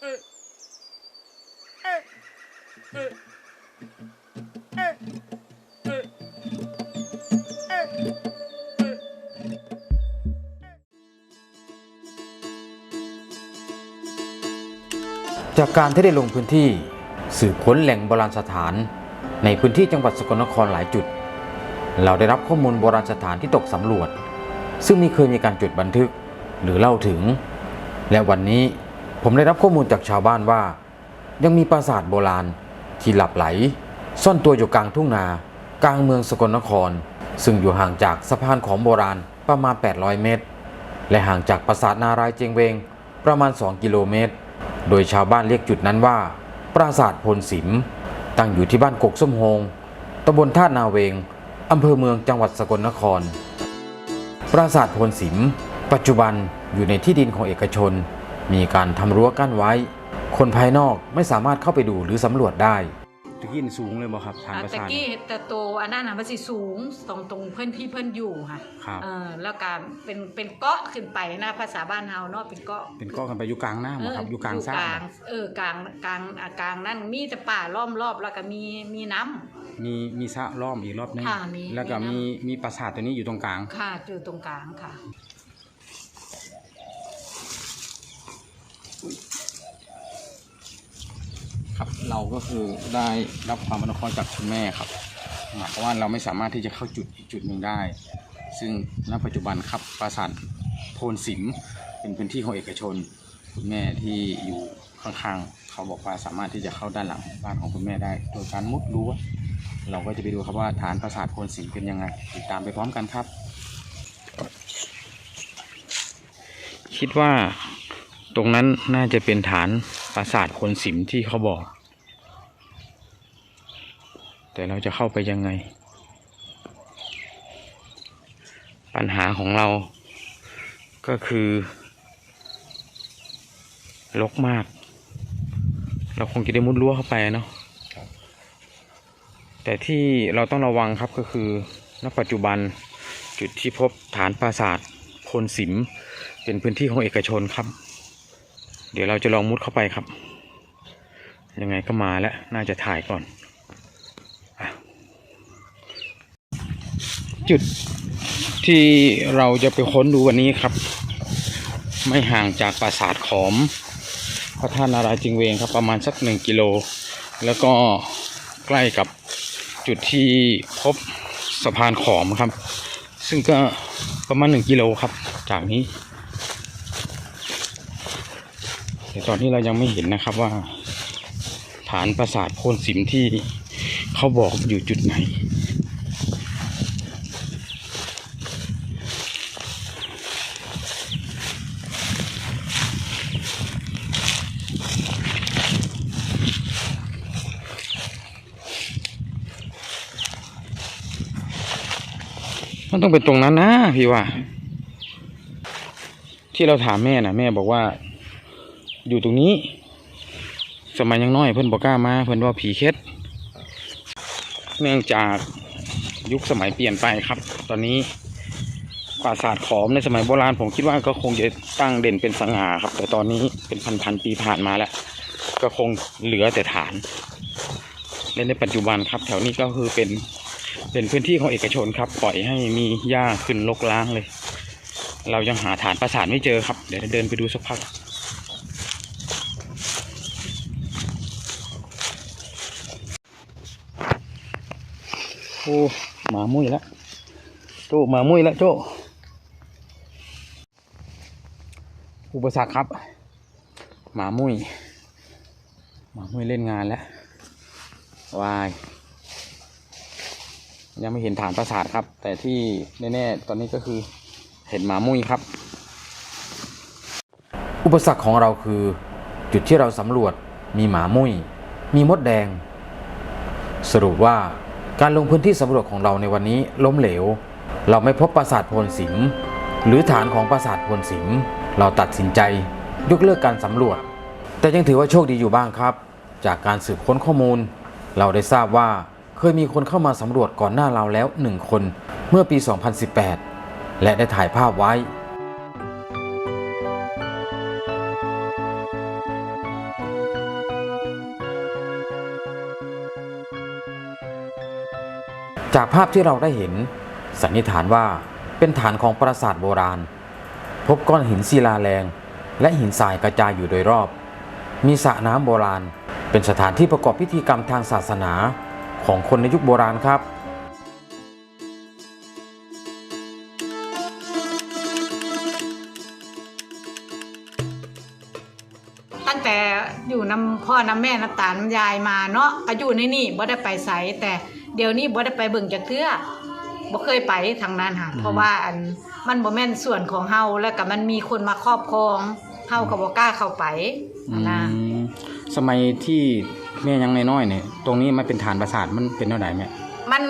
จากการที่ได้ลงพื้นที่สืบค้นแหล่งโบราณสถาน ในพื้นที่จังหวัดสกลนครหลายจุด เราได้รับข้อมูลโบราณสถานที่ตกสำรวจ ซึ่งไมีเคยมีการจดบันทึกหรือเล่าถึง และวันนี้ ผมได้รับข้อมูลจากชาวบ้านว่า ยังมีปราสาทโบราณที่หลับไหล ซ่อนตัวอยู่กลางทุ่งนา กลางเมืองสกลนคร ซึ่งอยู่ห่างจากสะพานของโบราณประมาณ 800 เมตร และห่างจากปราสาทนารายเจงเวงประมาณ 2 กิโลเมตร โดยชาวบ้านเรียกจุดนั้นว่า ปราสาทพลสิม ตั้งอยู่ที่บ้านกกส้มโฮงตำบลท่านาเวงอำเภอเมืองจังหวัดสกลนคร ปราสาทพลสิม ปัจจุบันอยู่ในที่ดินของเอกชน มีการทำรั้วกั้นไว้ คนภายนอกไม่สามารถเข้าไปดูหรือสำรวจได้ตะกี้สูงเลยบ่ครับทางอ่าปราตะสาทกี้แต่โตอันนั้นน่ะมันสิสูงตรงตรงเพื่อนที่เพื่อนอยู่ค่ะครับ เออแล้วก็เป็นเป็นเกาะขึ้นไปนะภาษาบ้านเฮาเนาะเป็นเกาะเป็นก้อกันไปอยู่กลางหน้าบ่ครับอยู่กลางซ่ากลางเออกลางกลางอ่ากลางนั่นมีแต่ป่าล้อมรอบแล้วก็มีมีน้ำ มีมีสระล้อมอีกรอบนึงค่ะมีแล้วก็มีมีน้ำ มีปราสาทตัวนี้อยู่ตรงกลาง ค่ะอยู่ตรงกลางค่ะ ครับ เราก็คือได้รับความอนุเคราะห์จากคุณแม่ครับหมายความว่าเราไม่สามารถที่จะเข้าจุดอีกจุดหนึ่งได้ ซึ่งณปัจจุบันครับปราสาทโพนสิมเป็นพื้นที่ของเอกชน คุณแม่ที่อยู่ข้างๆเขาบอกว่าสามารถที่จะเข้าด้านหลังบ้านของคุณแม่ได้ โดยการมุดรั้วเราก็จะไปดูครับว่าฐานปราสาทโพนสิมเป็นยังไงติดตามไปพร้อมกันครับ คิดว่าตรงนั้นน่าจะเป็นฐานปราสาทโพนสิมที่เขาบอก แต่เราจะเข้าไปยังไง ปัญหาของเราก็คือลกมาก เราคงจะได้มุดรั้วเข้าไปเนาะแต่ที่เราต้องระวังครับก็คือ ณ ปัจจุบันจุดที่พบฐานปราสาทโพนสิม เป็นพื้นที่ของเอกชนครับ เดี๋ยวเราจะลองมุดเข้าไปครับ ยังไงก็มาแล้ว น่าจะถ่ายก่อนอะ จุดที่เราจะไปค้นดูวันนี้ครับ ไม่ห่างจากปราสาทขอม พระธาตุนารายจิงเวงครับประมาณสักหนึ่งกิโล แล้วก็ใกล้กับจุดที่พบสะพานขอมครับ ซึ่งก็ประมาณหนึ่งกิโลครับ จากนี้แต่ตอนนี้เรายังไม่เห็นนะครับว่า ฐานปราสาทโพนสิมที่เขาบอกอยู่จุดไหน มันต้องเป็นตรงนั้นนะพี่ว่า ที่เราถามแม่นะแม่บอกว่า อยู่ตรงนี้ สมัยยังน้อยเพิ่นบอกกล้ามาเพิ่นว่าผีเค็ดเนื่องจากยุคสมัยเปลี่ยนไปครับ ตอนนี้ปราสาทขอมในสมัยโบราณผมคิดว่าก็คงจะตั้งเด่นเป็นสง่าครับ แต่ตอนนี้เป็นพันๆปีผ่านมาแล้ว ก็คงเหลือแต่ฐานและในปัจจุบันครับ แถวนี้ก็คือเป็น เป็นพื้นที่ของเอกชนครับ ปล่อยให้มีหญ้าขึ้นรกล้างเลย เรายังหาฐานปราสาทไม่เจอครับ เดี๋ยวเดินไปดูสักพักโอ้หมามุ้ยแล้วโจหมามุ้ยแล้วโจอุปสรรคครับ หมามุ้ยหมามุ้ยเล่นงานแล้ววาย ยังไม่เห็นฐานปราสาทครับ แต่ที่แน่ๆตอนนี้ก็คือเห็นหมามุ้ยครับ อุปสรรคของเราคือ จุดที่เราสำรวจมีหมามุ้ย มีมดแดง สรุปว่าการลงพื้นที่สำรวจของเราในวันนี้ล้มเหลว เราไม่พบปราสาทโพนสิมหรือฐานของปราสาทโพนสิมเราตัดสินใจยกเลิกการสำรวจ แต่ยังถือว่าโชคดีอยู่บ้างครับ จากการสืบค้นข้อมูล เราได้ทราบว่า เคยมีคนเข้ามาสำรวจก่อนหน้าเราแล้วหนึ่งคนเมื่อปี 2018 และได้ถ่ายภาพไว้ จากภาพที่เราได้เห็น สันนิษฐานว่าเป็นฐานของปราสาทโบราณ พบก้อนหินศิลาแรง และหินทรายกระจายอยู่โดยรอบ มีสระน้ำโบราณ เป็นสถานที่ประกอบพิธีกรรมทางศาสนา ของคนในยุคโบราณครับตั้งแต่อยู่น้ำพ่อน้ำแม่น้ำตาลน้ำยายมาเนาะก็อยู่ในนี่บ่ได้ไปไสแต่เดี๋ยวนี้บ่ได้ไปเบิ่งจักเทื่อบ่เคยไปทางนั้นค่ะเพราะว่าอันมันบ่แม่นส่วนของเฮาแล้วก็มันมีคนมาครอบครองเฮาก็บ่กล้าเข้าไปนะอืมสมัยที่ แม่ยังน้อยๆเนี่ยตรงนี้มันเป็นฐานปราสาทมันเป็นเท่าไหร่แม่มัน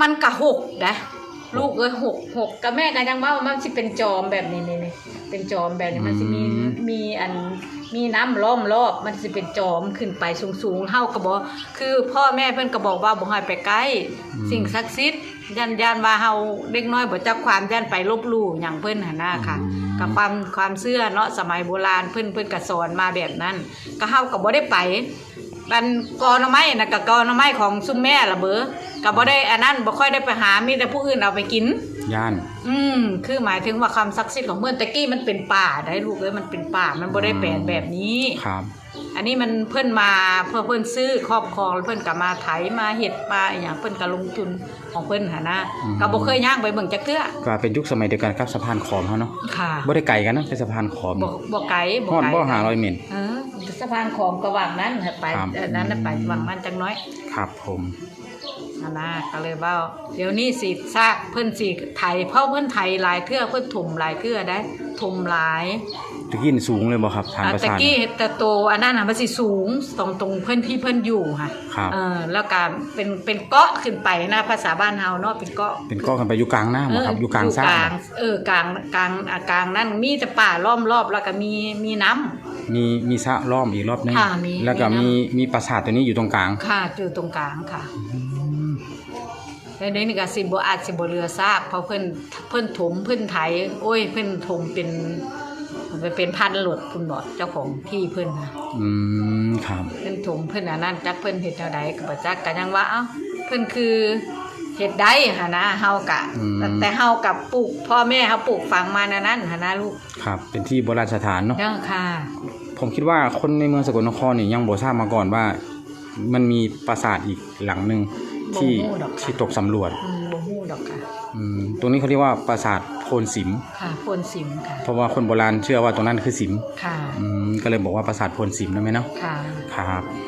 มันกะหกนะลูกเอ้ยหกหกกับแม่ก็ยังว่ามันสิเป็นจอมแบบนี้นี่นี่เป็นจอมแบบนี้มันสิมีมีอันมีน้ำล้อมรอบมันสิเป็นจอมขึ้นไปสูงๆเฮาก็บอกคือพ่อแม่เพิ่นก็บอกว่าบ่ให้ไปใกล้ สิ่งศักดิ์สิทธิ์ยันยันว่าเฮาเด็กน้อยบ่จักความยันไปลบหลู่หยังเพิ่นหั่นน่ะค่ะ กับความความเชื่อเนาะสมัยโบราณเพิ่นเพิ่นก็สอนมาแบบนั้น ก็เฮาก็บ่ได้ไป บันกอหน่อไม้น่ะก็กอหน่อไม้ของซุมแม่ละเบ้อก็บ่ได้อันนั้นบ่ค่อยได้ไปหามีแต่ผู้อื่นเอาไปกิน ย่าน อืมคือหมายถึงว่าความศักดิ์สิทธิ์ของเมื่อตะกี้มันเป็นป่าได้ลูกเอ้ยมันเป็นป่ามันบ่ได้แปลนแบบนี้ครับ อันนี้มันเพิ่นมาเพื่อเพิ่นซื้อครอบครองแล้วเพิ่นก็มาไถมาเฮ็ดมาอหย่างเพิ่นก็ลงทุนของเพิ่นหั่นนะก็บ่เคยย่างไปเบิ่งจักเทื่อก็เป็นยุคสมัยเดียวกันครับสะพานขอมเขาเนาะค่ะบ่ได้ไกลกันนะเป็นสะพานขอมบ่บ่ไกลฮอดไกลบ่หาร้อยเมตร เออสะพานของกระหว่างนั้นน่ะไปครับ เออนั้นน่ะไปวังมันจังน้อยครับผมอันน่ะก็เลยเว้าเดี๋ยวนี้สิซากเพิ่นสิไถเพราะเพิ่นไถหลายเทื่อเพิ่นถมหลายเทื่อได้ถมหลาย ตะกี้นี่สูงเลยบ่ครับฐานอะปราตะสาทกี้แต่โตอันนั้นน่ะมันสิสูงตรงตรงเพิ่นที่เพิ่นอยู่ค่ะครับเออแล้วก็เป็นเป็นเกาะขึ้นไปนะภาษาบ้านเฮาเนาะเป็นเกาะเป็นก้อนกันไปอยู่กลางหน้าบ่ครับอยู่กลางซ่ากลางเออกลางกลางอะกลางนั่นมีแต่ป่าล้อมรอบแล้วก็มีมีน้ำ มีมีสระล้อมอีกรอบนึงค่ะมีแล้วก็มีมีน้ำ มีปราสาทตัวนี้อยู่ตรงกลาง ค่ะอยู่ตรงกลางค่ะแล้วนี่ก็สิบ่อาจสิบ่เรือซากเพราะเพิ่นเพิ่นถมเพิ่นไถโอ้ยเพิ่นถมเป็น ไปเป็นพันหลดคุณบอกเจ้าของที่เพิ่นน่ะอืมครับ เพิ่นถมเพิ่นอันนั้นจักเพิ่นเฮ็ดแนวใดก็บ่จักก็ยังว่าเอ้าเพิ่นคือเฮ็ดได้หั่นนะเฮากะ อืม แต่เฮากับปลูกพ่อแม่เฮาปลูกฝังมานั่นนั้นหั่นนะลูกครับ เป็นที่โบราณสถานเนาะเด้อค่ะ ผมคิดว่าคนในเมืองสกลนครนี่ยังบ่ทราบมาก่อนว่า มันมีปราสาทอีกหลังหนึ่งที่บ่ฮู้ดอกค่ะ ที่ตกสำรวจ อืมบ่ฮู้ดอกค่ะ อืมตรงนี้เขาเรียกว่าปราสาท โพนสิม ค่ะโพนสิมค่ะเพราะว่าคนโบราณเชื่อว่าตรงนั้นคือสิมค่ะอืมก็เลยบอกว่าปราสาทโพนสิมนะแม่เนาะค่ะ ครับค